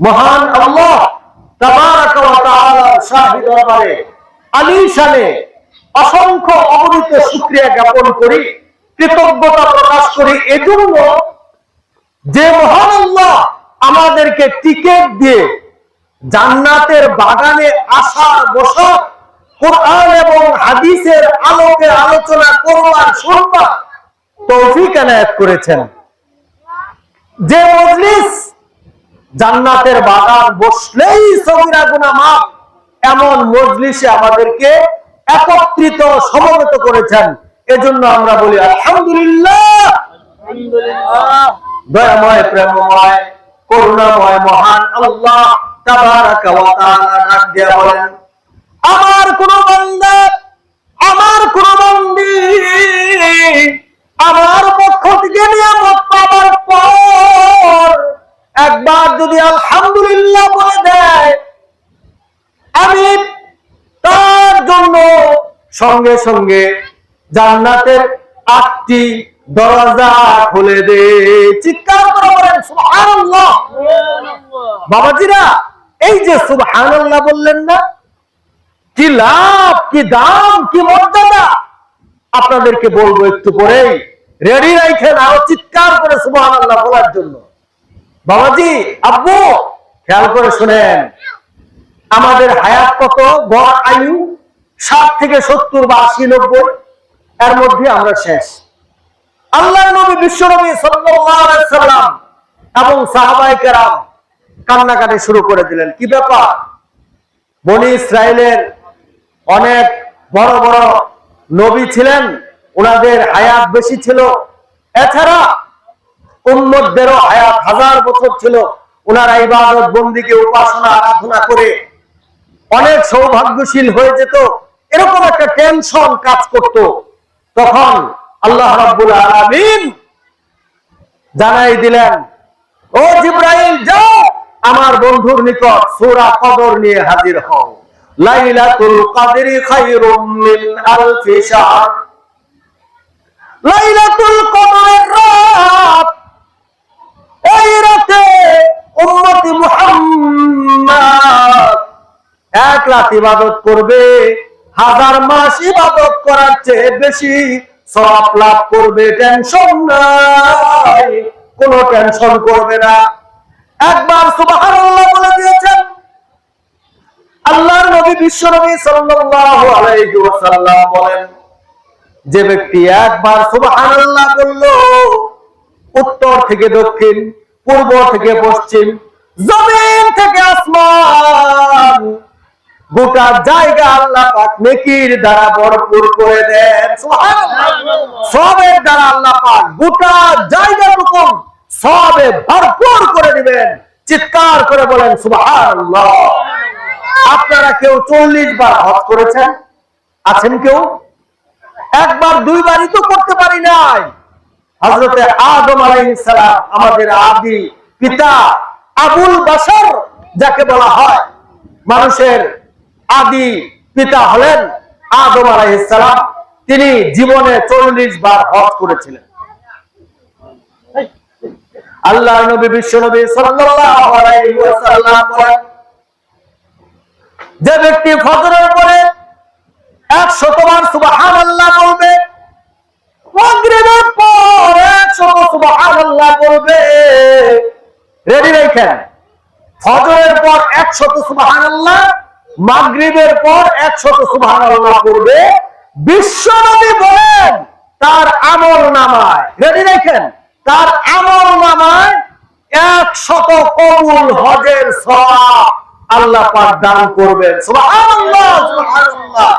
মহান আল্লাহ অসংখ্য অগণিত শুকরিয়া জ্ঞাপন করি, কৃতজ্ঞতা প্রকাশ করি এজন্য যে মহান আল্লাহ আমাদেরকে টিকেট দিয়ে জান্নাতের বাগানে আসা বসা কোরআন এবং হাদিসের আলোকে আলোচনা করবার শুনবার তৌফিক এনায়েত করেছেন। যে মজলিস জান্নাতের বাগান বসলেই সবিরা গুনা মাপ এমন মজলিসে আমাদেরকে একত্রিত সমবেত করেছেন। এজন্য আমরা বলি আলহামদুলিল্লাহ। দয়াময় প্রেমময় করুণাময় মহান আল্লাহ তাবারাকা ওয়া তাআলা ডাক দিয়া বলেন আমার কোন বান্দা আমার কোন বন্দি আমার পক্ষ থেকে নিয়ামত পাবার যদি আলহামদুলিল্লাহ বলে দেয়, আমি তার জন্য সঙ্গে সঙ্গে জান্নাতের আটটি দরজা খুলে দে চিৎকার করে বলেন, সুবহানাল্লাহ। বাবাজিরা, এই যে সুবহানাল্লাহ বললেন না, কি লাভ, কি দাম, কি মর্যাদা? আপনাদেরকে বলব একটু পরেই। রেডি রাখেন আরও চিৎকার করে সুবহানাল্লাহ বলার জন্য। বাবাজি, আব্বু, খেয়াল করে শুনেন। আমাদের হায়াত কত? গড় আয়ু, ষাট থেকে সত্তর বা আশি, নব্বই। এর মধ্যে আমরা শেষ। আল্লাহ নবী, বিশ্ব নবী সাল্লাম এবং সাহাবাই কেরাম কান্নাকাটি শুরু করে দিলেন। কি ব্যাপার? বনি ইসরায়েলের অনেক বড় বড় নবী ছিলেন, ওনাদের হায়াত বেশি ছিল। এছাড়া উম্মতদেরও হায়াত হাজার বছর ছিল। ওনারা ইবাদত বন্দিকে উপাসনা, আরাধনা করে অনেক সৌভাগ্যশীল হয়ে যেত। এরকম একটা টেনশন কাজ করত। তখন আল্লাহ রাব্বুল আলামিন জানাই দিলেন, ও জিব্রাইল, যাও আমার বন্ধুর নিকট সূরা কদর নিয়ে হাজির হও। লাইলাতুল কদরি খায়রুম মিন আলফি শাহর। লাইলাতুল কদরের রাত এই রাতে উম্মতি মুহাম্মদ এক রাত ইবাদত করবে। হাজার মাস ইবাদত করার চেয়ে বেশি সব লাভ করবে। টেনশন নাই, কোন টেনশন করবে না। একবার সুবহানাল্লাহ বলে দিয়েছেন, আল্লাহর নবী বিশ্ব নবী সাল্লাল্লাহু আলাইহি ওয়াসাল্লাম বলেন, যে ব্যক্তি একবার সুবহানাল্লাহ বলল, উত্তর থেকে দক্ষিণ, পূর্ব থেকে পশ্চিম, জমিন থেকে আসমান গোটা জায়গা আল্লাহ পাক নেকির দ্বারা ভরপুর করে দেন। সবের দ্বারা আল্লাহ পাক গোটা জায়গাটুকু সবে ভরপুর করে দিবেন। চিৎকার করে বলেন সুবহানাল্লাহ। আপনারা কেউ চল্লিশ বার হজ করেছেন? আছেন কেউ? একবার দুইবারই তো করতে পারি নাই। হজরতে আদম আলাইহিস সালাম আমাদের আদি পিতা আবুল বাশার যাকে বলা হয় মানুষের আদি পিতা হলেন আদম আলাইহিস সালাম। তিনি জীবনে চল্লিশ বার হজ করেছিলেন। আল্লাহ নবী, বিশ্ব নবী যে ব্যক্তি ফজরের পরে একশতবার সুবহানাল্লাহ বলবে, মাগরিবের একশত সুবহানাল্লাহ বলবে, রেডি রাখেন ফজরের পর একশত সুবহানাল্লাহ মাগরিবের পর একশত শুভারণা করবে বিশ্বনবী বলেন, তার আমল নামায়। রেডি রেখেন তার আমল নামায় একশত কবুল হজের সব আল্লাহ পাক দান করবেন। সুবহানাল্লাহ সুবহানাল্লাহ।